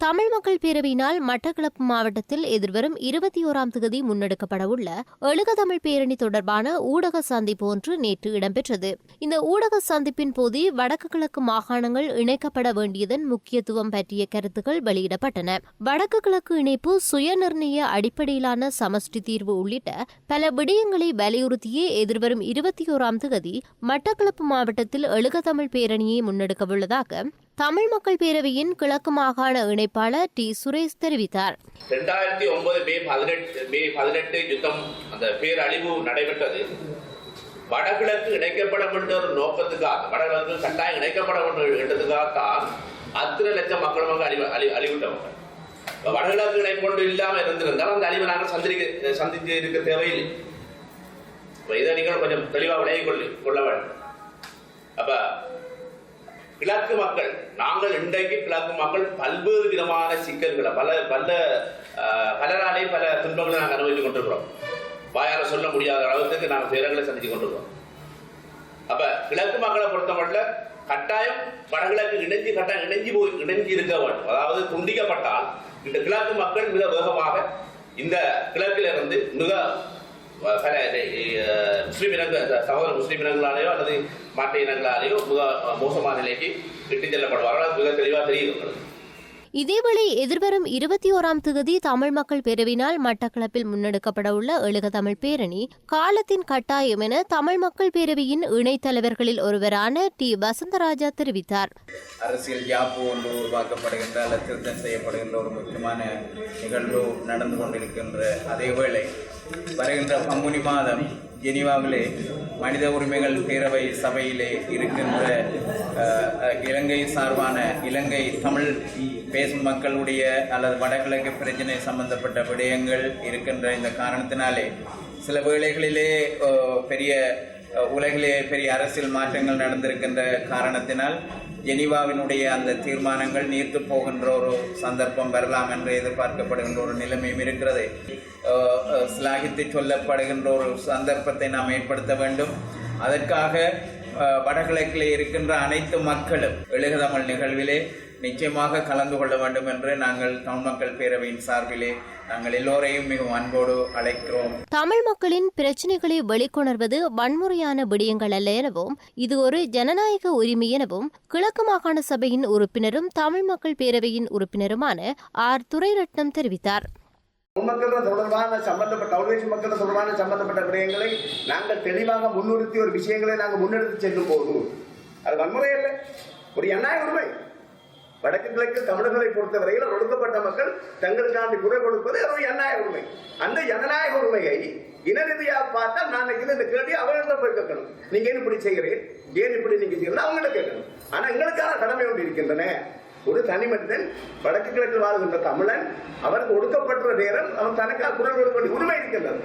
தமிழ் மக்கள் பேரவையினால் மட்டக்களப்பு மாவட்டத்தில் எதிர்வரும் இருபத்தி ஓராம் தேதி முன்னெடுக்கப்படவுள்ள எழுக தமிழ் பேரணி தொடர்பான ஊடக சந்திப்பு ஒன்று நேற்று இடம்பெற்றது. இந்த ஊடக சந்திப்பின் போது வடக்கு கிழக்கு மாகாணங்கள் இணைக்கப்பட வேண்டியதன் முக்கியத்துவம் பற்றிய கருத்துக்கள் வெளியிடப்பட்டன. வடக்கு கிழக்கு இணைப்பு சுயநிர்ணய அடிப்படையிலான சமஷ்டி தீர்வு உள்ளிட்ட பல விடயங்களை வலியுறுத்தியே எதிர்வரும் இருபத்தி ஓராம் தேதி மட்டக்களப்பு மாவட்டத்தில் எழுக தமிழ் பேரணியை முன்னெடுக்கவுள்ளதாக தமிழ் மக்கள் பேரவையின் கிழக்கு மாகாண இணைப்பாளர் டி. சுரேஷ் தெரிவித்தார். ரெண்டாயிரத்தி ஒன்பது மே பதினெட்டு மே பதினெட்டு யுத்தம் அந்த பேரழிவு நடைபெற்றது. வடகிழக்கு இணைக்கப்பட வேண்டும் ஒரு நோக்கத்துக்காக வடகிழக்கு கட்டாயம் இணைக்கப்பட வேண்டும் என்றதுக்காகத்தான் அத்தனை லட்சம் மக்கள் வந்து அழிவு அழி அழிவிட்ட வடகிழக்கு இணைப்பொண்டு இல்லாமல் இருந்திருந்தால் அந்த அழிவை நாங்கள் சந்திக்க சந்தித்து இருக்க தேவையில்லை. இப்ப இதை நீங்கள் கொஞ்சம் தெளிவாக விளைய கொள்ள கொள்ள வேண்டும். அப்ப கிழக்கு மக்கள் நாங்கள் இன்றைக்கு கிழக்கு மக்கள் பல்வேறு விதமான சிக்கல்களை பல பல பலராலே பல துன்பங்களை நாங்கள் அனுபவித்துக் கொண்டிருக்கிறோம். வாயால சொல்ல முடியாத அளவுக்கு நாங்கள் பேரங்களை சந்தித்துக் கொண்டிருக்கிறோம். அப்ப கிழக்கு மக்களை பொறுத்தமட்டில் கட்டாயம் வடகிழக்கு இணைஞ்சு கட்டாயம் இணைஞ்சு போய் இணைஞ்சு இருக்க வேண்டும். அதாவது துண்டிக்கப்பட்டால் இந்த கிழக்கு மக்கள் மிக வேகமாக இந்த கிழக்கிலிருந்து மிக பல முஸ்லீம் இனங்கள் சகோதர முஸ்லீம் இனங்களாலேயோ அல்லது மற்ற இனங்களாலேயோ மிக மோசமான நிலைக்கு இட்டுச் செல்லப்படுவார்கள் அது மிக தெளிவாக தெரியுது உங்களுக்கு இதேவேளை எதிர்வரும் இருபத்தி ஓராம் தேதி தமிழ் மக்கள் பேரவினால் மட்டக்களப்பில் முன்னெடுக்கப்பட உள்ள எழுக தமிழ் பேரணி காலத்தின் கட்டாயம் என தமிழ் மக்கள் பேரவையின் இணைத் தலைவர்களில் ஒருவரான டி. வசந்தராஜா தெரிவித்தார். அரசியல் யாப்பு ஒன்று உருவாக்கப்படுகின்ற அல்லது திருத்தம் செய்யப்படுகின்ற ஒரு முக்கியமான நிகழ்வு நடந்து கொண்டிருக்கின்ற அதேவேளை வருகின்ற பங்குனி மாதம் ஜெனீவாவிலே மனித உரிமைகள் பேரவை சபையிலே இருக்கின்ற இலங்கை சார்பான இலங்கை தமிழ் பேசும் மக்களுடைய அல்லது வடகிழக்கு பிரச்சனை சம்பந்தப்பட்ட விடயங்கள் இருக்கின்ற இந்த காரணத்தினாலே சில வேளைகளிலே பெரிய உலகிலே பெரிய அரசியல் மாற்றங்கள் நடந்திருக்கின்ற காரணத்தினால் ஜெனிவாவினுடைய அந்த தீர்மானங்கள் நீர்த்து போகின்ற ஒரு சந்தர்ப்பம் வரலாம் என்று எதிர்பார்க்கப்படுகின்ற ஒரு நிலைமையும் இருக்கிறது. அஹ் சிலாகித்து சொல்லப்படுகின்ற ஒரு சந்தர்ப்பத்தை நாம் ஏற்படுத்த வேண்டும். அதற்காக வடகிழக்கில் இருக்கின்ற அனைத்து மக்களும் எழுகதமிழ் நிகழ்விலே நிச்சயமாக கலந்து கொள்ள வேண்டும் என்று நாங்கள் தமிழ் மக்கள் பேரவையின் சார்பிலே நாங்கள் எல்லோரையும் மிகவும் அன்போடு அழைக்கிறோம். தமிழ் மக்களின் பிரச்சினைகளை வெளிக்கொணர்வது வன்முறையான விடயங்கள் அல்ல எனவும் இது ஒரு ஜனநாயக உரிமை எனவும் கிழக்கு மாகாண சபையின் உறுப்பினரும் தமிழ் மக்கள் பேரவையின் உறுப்பினருமான ஆர். துரைரட்னம் தெரிவித்தார். மக்கள் தொடர்பான சம்பந்தப்பட்ட கவுரேஷ் மக்கள் தொடர்பான சம்பந்தப்பட்ட விடயங்களை நாங்கள் தெளிவாக முன்னிறுத்தி ஒரு விஷயங்களை நாங்கள் முன்னெடுத்து செல்லும் போது அது வன்முறை அல்ல ஒரு ஜனநாயக உரிமை. வடக்கு கிழக்கு தமிழர்களை பொறுத்தவரையில் ஒடுக்கப்பட்ட மக்கள் தங்களுக்காண்டி குரல் கொடுப்பது அது ஒரு ஜனநாயக உரிமை. அந்த ஜனநாயக உரிமையை இன ரீதியாக பார்த்தால் நான் இந்த கேள்வி அவர்களிடம் போய் கேட்கணும். நீங்க ஏன் இப்படி செய்கிறேன் ஏன் இப்படி நீங்க செய்யணும் அவங்கள்ட்ட கேட்கணும். ஆனா எங்களுக்கான கடமை ஒன்று இருக்கின்றன. ஒரு தனி மனிதன் வடக்கு கிழக்கில் வாழ்கின்ற தமிழன் அவருக்கு ஒடுக்கப்பட்ட நேரம் அவன் தனக்காக குரல் கொடுக்க வேண்டிய உரிமை இருக்கின்றது.